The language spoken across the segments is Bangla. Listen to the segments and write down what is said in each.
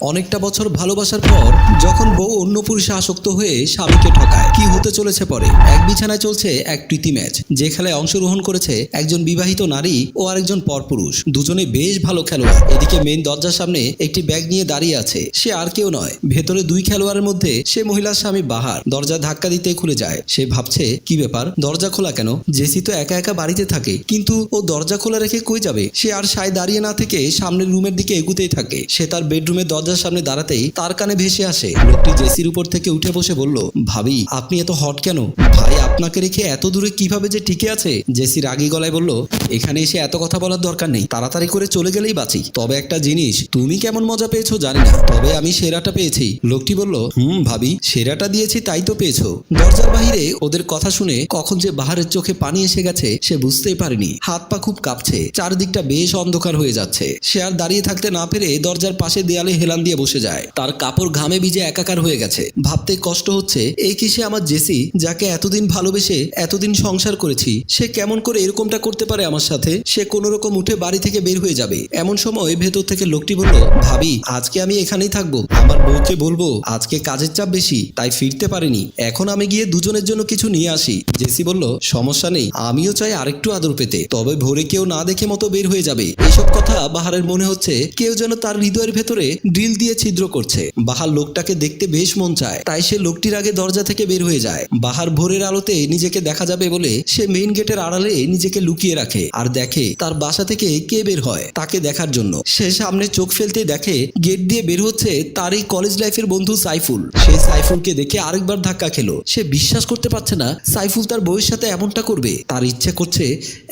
অনেকটা বছর ভালোবাসার পর যখন বউ অন্য পুরুষে আসক্ত হয়ে স্বামীকে ঠকায়, কি হতে চলেছে পরে? এক বিছানায় চলছে এক প্রীতি ম্যাচ, যে খেলায় অংশগ্রহণ করেছে একজন বিবাহিত নারী ও আরেকজন পরপুরুষ। দুজনে বেশ ভালো খেলোয়াড়। এদিকে মেন দরজার সামনে একটি ব্যাগ নিয়ে দাঁড়িয়ে আছে। সে আর কেউ নয়। ভেতরে দুই খেলোয়াড়ের মধ্যে সে মহিলার স্বামী বাহার। দরজা ধাক্কা দিতে খুলে যায়। সে ভাবছে, কি ব্যাপার? দরজা খোলা কেন? জেসি তো একা একা বাড়িতে থাকে। কিন্তু ও দরজা খোলা রেখে কই যাবে? সে আর সায় দাঁড়িয়ে না থেকে সামনের রুমের দিকে এগুতেই থাকে। সে তার বেডরুমের দরজার সামনে দাঁড়াতেই তার কানে ভেসে আসে। লোকটি জেসির উপর থেকে উঠে বসে বলল, ভাবি, আপনি এত হট কেন? ভাই, আপনাকে রেখে এত দূরে কীভাবে যে টিকে আছে? জেসি রাগী গলায় বলল, এখানে এসে এত কথা বলার দরকার নেই। তাড়াতাড়ি করে চলে গেলেই বাঁচি। তবে একটা জিনিস, তুমি কেমন মজা পেয়েছ জানি না, তবে আমি সেরাটা পেয়েছি। লোকটি বলল, হুম, ভাবি, সেরাটা দিয়েছি তাই তো পেয়েছ। দরজার বাহিরে ওদের কথা শুনে কখন যে বাহারের চোখে পানি এসে গেছে, সে বুঝতেই পারেনি। হাত পা খুব কাঁপছে। চারদিকটা বেশ অন্ধকার হয়ে যাচ্ছে। সে আর দাঁড়িয়ে থাকতে না পেরে দরজার পাশে দেয়ালে হেলান দিয়ে বসে যায়। তার কাপড় ঘামে ভিজে একাকার হয়ে গেছে। ভাবতে কষ্ট হচ্ছে, এই কি সে আমার জেসি, যাকে এতদিন ভালোবেসে এতদিন সংসার করেছি, সে কেমন করে এরকমটা করতে পারে আমার সাথে? সে কোনো রকম উঠে বাড়ি থেকে বের হয়ে যাবে। এমন সময় ভেতর থেকে লোকটি বলল, ভাবি, আজকে আমি এখানেই থাকব। আমার বউকে বলব, আজকে কাজের চাপ বেশি, তাই ফিরতে পারিনি। এখন আমি গিয়ে দুজনের জন্য কিছু নিয়ে আসি। জেসি বলল, সমস্যা নেই, আমিও চাই আরেকটু আদর পেতে। তবে ভোরে কেউ না দেখে মতো বের হয়ে যাবে। এসব কথা বাহারের মনে হচ্ছে, কেউ যেন তার হৃদয়ের ভেতরে ড্রিল দিয়ে ছিদ্র করছে। বাহার লোকটাকে দেখতে বেশ মন চায়, তাই সে লোকটির আগে দরজা থেকে বের হয়ে যায়। বাহার ভোরের আলোতে নিজেকে দেখা যাবে বলে সে মেইন গেটের আড়ালে নিজেকে লুকিয়ে রাখে আর দেখে তার বাসা থেকে কে বের হয় তাকে দেখার জন্য। সে সামনে চোখ ফেলতে দেখে গেট দিয়ে বের হচ্ছে তার এই কলেজ লাইফের বন্ধু সাইফুল। সে সাইফুলকে দেখে আরেকবার ধাক্কা খেলো। সে বিশ্বাস করতে পারছে না সাইফুল তার বউয়ের সাথে এমনটা করবে। তার ইচ্ছে করছে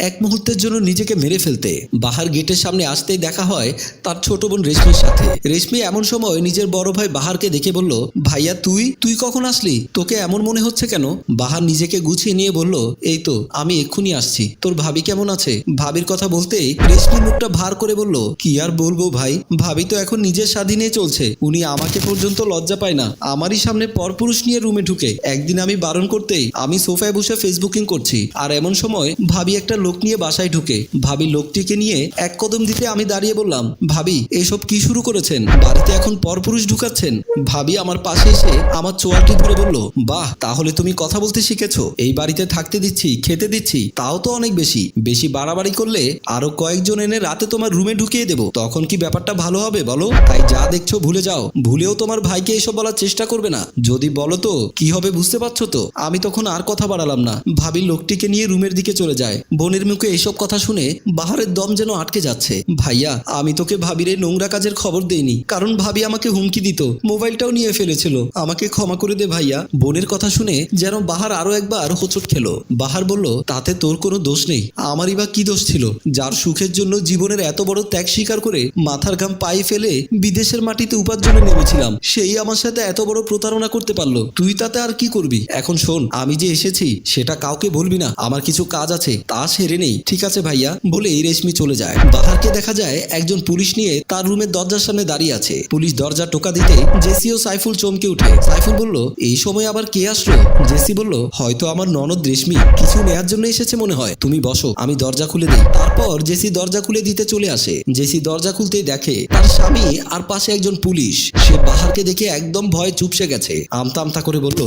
এক মুহূর্তের জন্য নিজেকে মেরে ফেলতে। বাহার গেটের সামনে আসতেই দেখা হয় তার ছোট বোন রেশমির সাথে। রেশমি এমন সময় নিজের বড় ভাই বাহারকে দেখে বলল, ভাইয়া, তুই? তুই কখন আসলি? তোকে এমন মনে হচ্ছে কেন? বাহার নিজেকে গুছিয়ে নিয়ে বলল, এই তো, আমি এক্ষুনি আসছি। তোর ভাবি কেমন আছে? ভাবির কথা বলতেই রেশমি মুখটা ভার করে বলল, কি আর বলব ভাই? ভাবি তো এখন নিজের স্বাধীনে চলছে। উনি আমাকে পর্যন্ত লজ্জা পায় না। আমারই সামনে পরপুরুষ নিয়ে রুমে ঢুকে। একদিন আমি বারণ করতেই আমি সোফায় বসে ফেসবুকিং করছি। আর এমন সময় ভাবি একটা লোক নিয়ে বাসায় ঢুকে। ভাবি লোকটিকে নিয়ে এক কদম দিতে আমি দাঁড়িয়ে বললাম, ভাবি, এসব কি শুরু করেছেন? বাড়িতে এখন পরপুরুষ ঢুকাচ্ছেন। ভাবি আমার পাশে এসে আমার চোয়ালটি ধরে বলল, বাহ, তাহলে তুমি কথা বলতে শিখেছো। এই বাড়িতে থাকতে দিচ্ছি, খেতে দিচ্ছি, তাও তো অনেক বেশি। বেশি বাড়াবাড়ি করলে আরও কয়েকজন এনে রাতে তোমার রুমে ঢুকিয়ে দেবো। তখন কি ব্যাপারটা ভালো হবে বলো? তাই যা দেখছ ভুলে যাও। ভুলেও তোমার ভাইকে এসব বলার চেষ্টা করবে না। যদি বলো তো, কি হবে বুঝতে পারছ তো? আমি তখন আর কথা বাড়ালাম না। ভাবি লোকটিকে নিয়ে রুমের দিকে চলে যায়। বোনের মুখে এসব কথা শুনে বাহারের দম যেন আটকে যাচ্ছে। ভাইয়া, আমি তোকে ভাবির নোংরা কাজের খবর দেইনি। কারণ ভাবি আমাকে হুমকি দিত। মোবাইলটাও নিয়ে ফেলেছিল। আমাকে ক্ষমা করে দে ভাইয়া। বোনের কথা শুনে যেন বাহার আরও একবার হোঁচট খেলো। বাহার বলল, তাতে তোর কোনো দোষ নেই। আমারই বা কি দোষ ছিল? যার সুখের জন্য জীবনের এত বড় ত্যাগ স্বীকার করে মাথার ঘাম পায়ে ফেলে বিদেশের মাটিতে উপার্জনে নেমেছিলাম। সেই আমার সাথে এত বড় প্রতারণা করতে পারল। তুই তাতে আর কি করবি? এখন শোন, আমি যে এসেছি, সেটা কাউকে বলবি না। আমার কিছু কাজ আছে, তা সেরে নেই। ঠিক আছে ভাইয়া? বলে এই রেশমি চলে যায়। বাহারকে দেখা যায় একজন পুলিশ নিয়ে তার রুমের দরজার সামনে দাঁড়িয়ে আছে। পুলিশ দরজা টোকা দিতে জেসি ও সাইফুল চমকে উঠে। সাইফুল বলল, এই সময় আবার কে আসলো? জেসি বলল, হয়তো আমার ননদ রেশমি। কিছু নেয়ার জন্য এসেছে মনে হয়। তুমি বসো, আমি দরজা খুলে দিই। তারপর জেসি দরজা খুলে দিতে চলে আসে। জেসি দরজা খুলতেই দেখে তার স্বামী আর পাশে একজন পুলিশ। সে বাহারকে দেখে একদম ভয়ে চুপসে গেছে। আমতা আমতা করে বলল,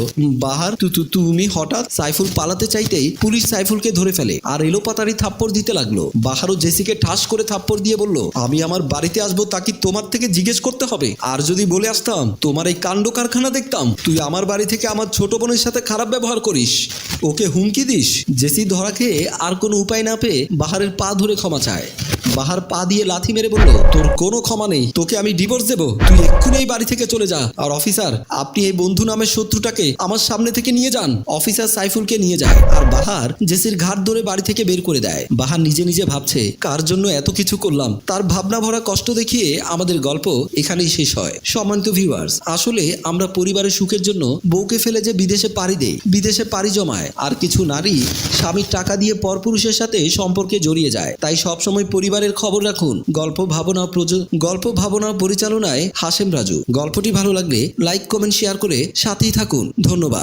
বাহার, তু তুমি হঠাৎ সাইফুল পালাতে চাইতেই পুলিশ সাইফুলকে ধরে ফেলে আর এলোপাতারি থাপ্পড় দিতে লাগল। বাহারও জেসিকে ঠাস করে থাপ্পড় দিয়ে বলল, আমি আমার বাড়িতে আসব তা কি তোমার থেকে জিজ্ঞেস করতে হবে। আর যদি বলে আসতাম, তোমার এই কাণ্ড কারখানা দেখতাম, তুই আমার বাড়ি থেকে আমার ছোট বোনের সাথে খারাপ ব্যবহার করিস। ওকে হুমকি দিস, জেসি ধরা খেয়ে আর কোনো উপায় না পেয়ে বাহারের পা ধরে ক্ষমা চায়। বাহার পা দিয়ে লাথি মেরে বলল, তোর কোনো ক্ষমা নেই, তোকে আমি ডিভোর্স দেবো। তুই এক্ষুনি এই বাড়ি থেকে চলে যা। আর অফিসার আপনি এই বন্ধু নামের শত্রুটাকে আমার সামনে থেকে নিয়ে যান। অফিসার সাইফুলকে নিয়ে যায়। আর বাহার জেসির ঘাট ধরে বাড়ি থেকে বের করে দেয়। বাহার নিজে নিজে ভাবছে, কার জন্য এত কিছু করলাম? তার ভাবনা ভরা কষ্ট দেখিয়ে আমাদের গল্প এখানেই শেষ হয়। সম্মানিত ভিউয়ার্স আসলে আমরা পরিবারের সুখের জন্য বউকে ফেলে যে বিদেশে পাড়ি দেই, বিদেশে পাড়ি জমায়, আর কিছু নারী স্বামীর টাকা দিয়ে পরপুরুষের সাথে সম্পর্কে জড়িয়ে যায়। তাই সবসময় পরিবারের খবর রাখুন। গল্প ভাবনা গল্প ভাবনা পরিচালনায় হাসেম রাজু। গল্পটি ভালো লাগলে লাইক, কমেন্ট, শেয়ার করে সাথেই থাকুন। ধন্যবাদ।